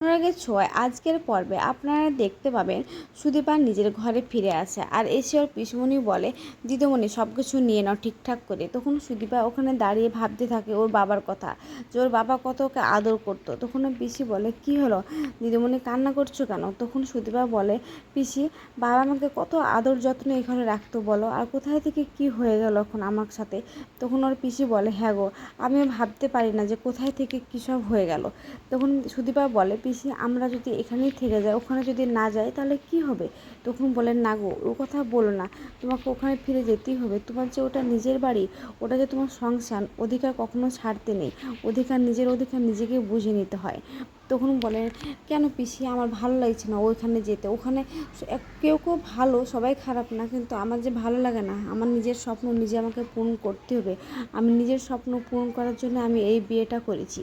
অনুরাগের ছোঁয়ায় আজকের পর্বে আপনারা দেখতে পাবেন সুদীপা নিজের ঘরে ফিরে আসে আর এসে ওর পিসমণি বলে, দিদিমণি সব কিছু নিয়ে নাও ঠিকঠাক করে। তখন সুদীপা ওখানে দাঁড়িয়ে ভাবতে থাকে ওর বাবার কথা, যে ওর বাবা কত ওকে আদর করতো। তখন ওর পিসি বলে, কি হলো? দিদিমণি কান্না করছ কেন? তখন সুদীপা বলে, পিসি, বাবা আমাকে কত আদর যত্ন ঘরে রাখতো বলো? আর কোথায় থেকে কি হয়ে গেল এখন আমার সাথে? তখন ওর পিসি বলে হ্যাঁ গো, আমিও ভাবতে পারি না যে কোথায় থেকে কী সব হয়ে গেল। তখন সুদীপা বলে পিসি, আমরা যদি এখানেই থেকে যাই, ওখানে যদি না যাই, তাহলে কি হবে? তখন বলেন, না গো ও কথা বলো না। তোমাকে ওখানে ফিরে যেতেই হবে। তোমার যে ওটা নিজের বাড়ি, ওটা যে তোমার সংসার, অধিকার কখনো ছাড়তে নেই। অধিকার নিজের অধিকার নিজেকে বুঝে নিতে হয়। তখন বলে কেন পিসি? আমার ভালো লাগছে না ওইখানে যেতে। ওখানে কেউ কেউ ভালো, সবাই খারাপ না, কিন্তু আমার যে ভালো লাগে না, আমার নিজের স্বপ্ন নিজে আমাকে পূরণ করতে হবে। আমি নিজের স্বপ্ন পূরণ করার জন্য আমি এই বিয়েটা করেছি।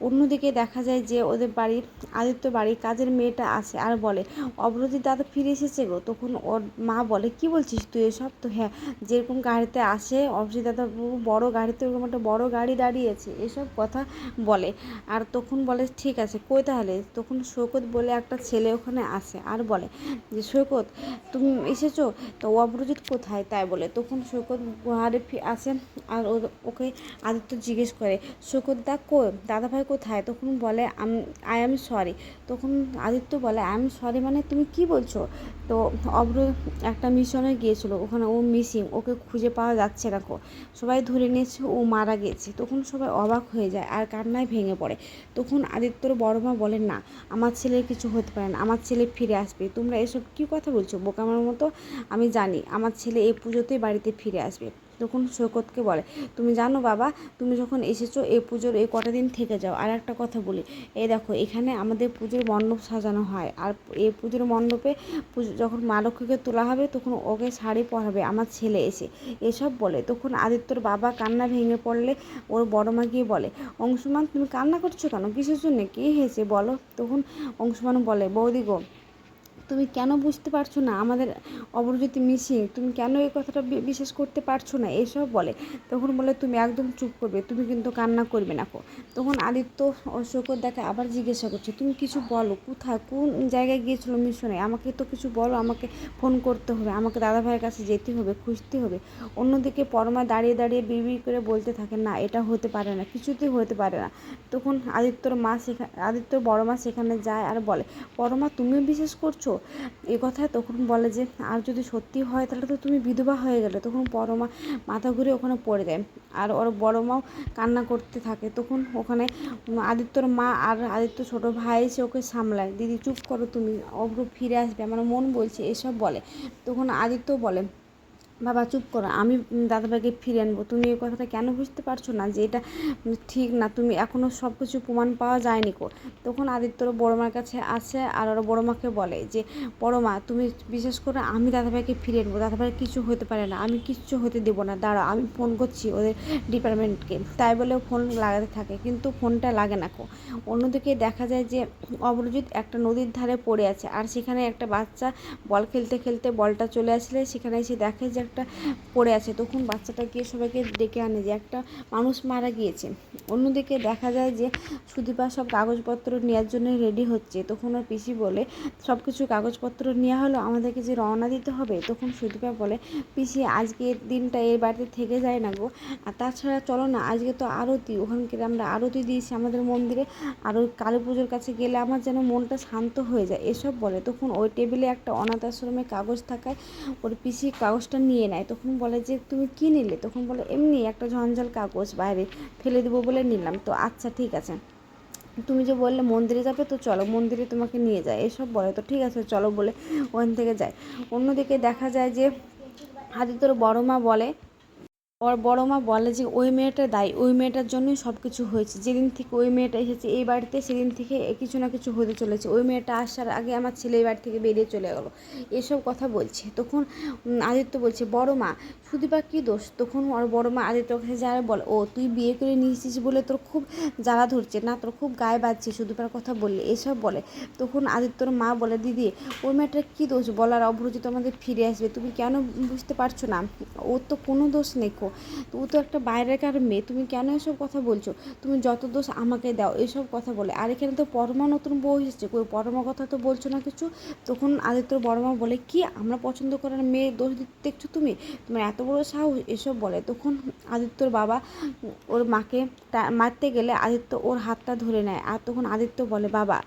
অন্যদিকে দেখা যায় যে ওদের বাড়ির আদিত্য বাড়ির কাজের মেয়েটা আসে আর বলে অগ্রজিৎ দাদা ফিরে এসেছে গো। তখন ওর মা বলে, কি বলছিস তুই এসব? তো হ্যাঁ যেরকম গাড়িতে আসে অগ্রজিৎ দাদা বড় গাড়িতে ওরকম একটা বড় গাড়ি দাঁড়িয়েছে এসব কথা বলে। আর তখন বলে, ঠিক আছে, কই তাহলে? তখন সৈকত বলে, একটা ছেলে ওখানে আসে আর বলে যে সৈকত তুমি এসেছ? তো অপরাজিৎ কোথায়? তাই বলে। তখন সৈকত ফি- আসে আর ওকে আদিত্য জিজ্ঞেস করে সৈকত দা কো দাদা ভাই কোথায়? তখন বলে আই এম সরি তখন আদিত্য বলে আই এম সরি মানে তুমি কি বলছো? তো অব্র একটা মিশনে গিয়েছিল, ওখানে ও মিসিং, ওকে খুঁজে পাওয়া যাচ্ছে না সবাই ধরে নিয়েছে ও মারা গেছে। তখন সবাই অবাক হয়ে যায় আর কান্নায় ভেঙে পড়ে। তখন আদিত্যর বড় মা বলেন না, আমার ছেলের কিছু হতে পারে না, আমার ছেলে ফিরে আসবে। তোমরা এসব কি কথা বলছো? বোকামার মতো? আমি জানি, আমার ছেলে এই পুজোতেই বাড়িতে ফিরে আসবে। তখন সৈকতকে বলে, তুমি জানো বাবা, তুমি যখন এসেছ এই পুজোর এই কটা দিন থেকে যাও, আর একটা কথা বলি, এই দেখো, এখানে আমাদের পুজোর মণ্ডপ সাজানো হয়, আর এই পুজোর মণ্ডপে পুজো, যখন মা লক্ষ্মীকে তোলা হবে, তখন ওকে শাড়ি পরাবে আমার ছেলে এসে। এসব বলে, তখন আদিত্যর বাবা কান্না ভেঙে পড়লে ওর বড় মা গিয়ে বলে, অংশুমান, তুমি কান্না করছ কেন? কিসের জন্যে? কী হয়েছে বলো? তখন অংশুমান বলে, বৌদি গো তুমি কেন বুঝতে পারছ না? আমাদের অপরজ্যোতি মিসিং, তুমি কেন এই কথাটা বিশ্বাস করতে পারছ না? এসব বলে। তখন বলে, তুমি একদম চুপ করবে, তুমি কিন্তু কান্না করবে না কো। তখন আদিত্য ও শোকর দেখে আবার জিজ্ঞাসা করছে, তুমি কিছু বলো, কোথায়, কোন জায়গায় গিয়েছিল মিশনে? আমাকে তো কিছু বলো, আমাকে ফোন করতে হবে, আমাকে দাদা ভাইয়ের কাছে যেতে হবে, খুঁজতে হবে। অন্যদিকে পরমা দাঁড়িয়ে দাঁড়িয়ে বিড়বিড় করে বলতে থাকে, না, এটা হতে পারে না, কিছুতেই হতে পারে না। তখন আদিত্যর মা সেখানে আদিত্যর বড় মা সেখানে যায় আর বলে, পরমা, তুমিও বিশ্বাস করছ? এ কথা তখন বলে যে, আর যদি সত্যি হয়, তাহলে তো তুমি বিধবা হয়ে গেলে। তখন পরমা মাথা ঘুরে ওখানে পড়ে যায়। আর ওর বড় মাও কান্না করতে থাকে। তখন ওখানে আদিত্যর মা আর আদিত্য ছোট ভাই এসে ওকে সামলায়। দিদি, চুপ করো তুমি অগ্র ফিরে আসবে। আমার মন বলছে, এসব বলে। তখন আদিত্য বলে বাবা, চুপ করো। আমি দাদাভাইকে ফিরে আনব। তুমি এই কথাটা কেন বুঝতে পারছ না যে এটা ঠিক না? তুমি এখনও সব কিছু প্রমাণ পাওয়া যায়নি কো। তখন আদিত্যর বড় মার কাছে আসে আর ওরা বড় মাকে বলে যে, বড় মা, তুমি বিশেষ করে আমি দাদাভাইকে ফিরে আনব। দাদাভাই কিছু হতে পারে না। আমি কিচ্ছু হতে দেবো না। দাঁড়াও, আমি ফোন করছি ওদের ডিপার্টমেন্টকে তাই বলে ফোন লাগাতে থাকে, কিন্তু ফোনটা লাগে না কো। অন্যদিকে দেখা যায় যে অপরাজিৎ একটা নদীর ধারে পড়ে আছে। আর সেখানে একটা বাচ্চা বল খেলতে খেলতে বলটা চলে আসলে, সেখানে এসে দেখে যে একটা পড়ে আছে, তখন বাচ্চাটা গিয়ে সবাইকে ডেকে আনে যে একটা মানুষ মারা গিয়েছে। অন্যদিকে দেখা যায় যে সুদীপা সব কাগজপত্র নেওয়ার জন্য রেডি হচ্ছে। তখন ওর পিসি বলে সব কিছু কাগজপত্র নেওয়া হলো, আমাদেরকে যে রওনা দিতে হবে? তখন সুদীপা বলে, পিসি আজকের দিনটা এই বাড়িতে থেকে যায় না গো। আর তাছাড়া চলো না, আজকে তো আরতি, ওখানকে আমরা আরতি দিয়েছি আমাদের মন্দিরে। আর ওই কালী পুজোর কাছে গেলে আমার যেন মনটা শান্ত হয়ে যায়। এসব বলে, তখন ওই টেবিলে একটা অনাথ আশ্রমে কাগজ থাকায় ওর পিসি কাগজটা নিয়ে নেয় তখন বলে যে, তুমি কী নিলে? তখন বলে, এমনি একটা ঝঞ্ঝাল কাগজ বাইরে ফেলে দেবো বলে নিলাম। তো আচ্ছা ঠিক আছে। তুমি যে বললে মন্দিরে যাবে, তো চলো মন্দিরে তোমাকে নিয়ে যায়। এসব বলে, তো ঠিক আছে, চলো বলে ওখান থেকে যায়। অন্যদিকে দেখা যায় যে, আদিত্যর বড় মা বলে ওর বড় মা বলে যে, ওই মেয়েটা দায়ী, ওই মেয়েটার জন্যই সব কিছু হয়েছে। যেদিন থেকে ওই মেয়েটা এসেছে এই বাড়িতে, সেদিন থেকে কিছু না কিছু হতে চলেছে। ওই মেয়েটা আসার আগে আমার ছেলে এই বাড়ি থেকে বেরিয়ে চলে গেলো। এসব কথা বলছে। তখন আদিত্য বলছে, বড় মা শুধু সুদীপা কী দোষ? তখন ওর বড় মা আদিত্য কাছে যায় বলে, ও, তুই বিয়ে করে নিয়েছিস বলে তোর খুব জ্বালা ধরছে, না তোর খুব গায়ে বাজছে। শুধু সুদীপার কথা বললে, এসব বলে। তখন আদিত্যর মা বলে, দিদি, ওই মেয়েটার কী দোষ? বলার অভ্রজিত আমাদের ফিরে আসবে। তুমি কেন বুঝতে পারছ না? ওর তো কোনো দোষ নেই তো ও তো একটা বাইরেকার মেয়ে। তুমি কেন এসব কথা বলছো? তুমি যত দোষ আমাকে দাও, এসব কথা বলে। আর এখানে তো পরমা নতুন বউ এসেছে। কই, পরমা কথা তো বলছো না কিছু? তখন আদিত্যর বড় মা বলে, কি, আমরা পছন্দ করার মেয়ে দোষ দিতে দেখছ তুমি? তোমার এত বড় সাহস? এসব বলে। তখন আদিত্যর বাবা, ওর মাকে মারতে গেলে আদিত্য ওর হাতটা ধরে নেয়। আর তখন আদিত্য বলে, বাবা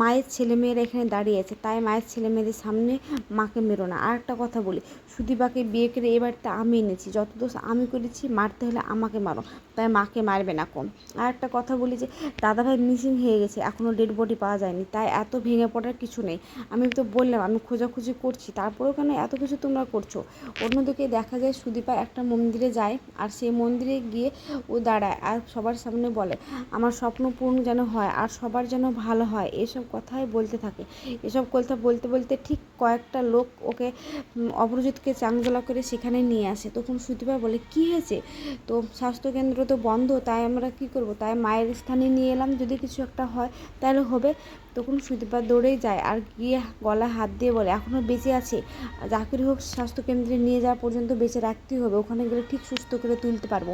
মায়ের ছেলে মেয়েরা এখানে দাঁড়িয়ে আছে। তাই মায়ের ছেলে মেয়েদের সামনে মাকে মেরো না। আর একটা কথা বলি, সুদীপাকে বিয়ে করে এবারটা আমি এনেছি। যত দোষ আমি করেছি, মারতে হলে আমাকে মারো। তাই মাকে মারবে না কম। আর একটা কথা বলি যে, দাদাভাই মিসিং হয়ে গেছে এখনও ডেড বডি পাওয়া যায়নি। তাই এত ভেঙে পড়ার কিছু নেই। আমি তো বললাম, আমি খোঁজাখুঁজি করছি, তারপরেও কেন এত কিছু তোমরা করছ? অন্যদিকে দেখা যায়, সুদীপা একটা মন্দিরে যায়, আর সেই মন্দিরে গিয়ে ও দাঁড়ায়, আর সবার সামনে বলে, আমার স্বপ্ন পূরণ যেন হয়, আর সবার যেন ভালো হয়। এসব কথাই বলতে থাকে। এসব কথা বলতে বলতে ঠিক কয়েকটা লোক ওকে অপরাজিৎকে চাংজলা করে সেখানে নিয়ে আসে। তখন সুদীপা বলে, কি হয়েছে? তো স্বাস্থ্যকেন্দ্র তো বন্ধ, তাই আমরা কি করব? তাই মায়ের স্থানে নিয়ে এলাম, যদি কিছু একটা হয় তাহলে হবে। তখন সুদীপা দৌড়েই যায় আর গিয়ে গলা হাত দিয়ে বলে এখনও বেঁচে আছে। যাকে হোক, স্বাস্থ্যকেন্দ্রে নিয়ে যাওয়া পর্যন্ত বেঁচে রাখতেই হবে। ওখানে গেলে ঠিক সুস্থ করে তুলতে পারব।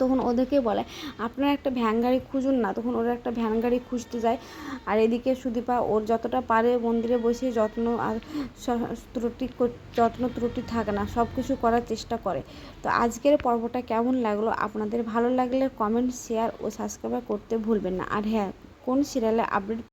তখন ওদেরকে বলে, আপনারা একটা ভ্যান গাড়ি খুঁজুন না। তখন ওরা একটা ভ্যান গাড়ি খুঁজতে যায়। আর এদিকে সুদীপা, ওর যতটা পারে মন্দিরে বসে যত্ন আর ত্রুটি যত্ন ত্রুটি থাকে না সব কিছু করার চেষ্টা করে। তো আজকের পর্বটা কেমন লাগল? আপনাদের ভালো লাগলে কমেন্ট শেয়ার ও সাবস্ক্রাইব করতে ভুলবেন না। আর হ্যাঁ কোন সিরিয়ালে আপডেট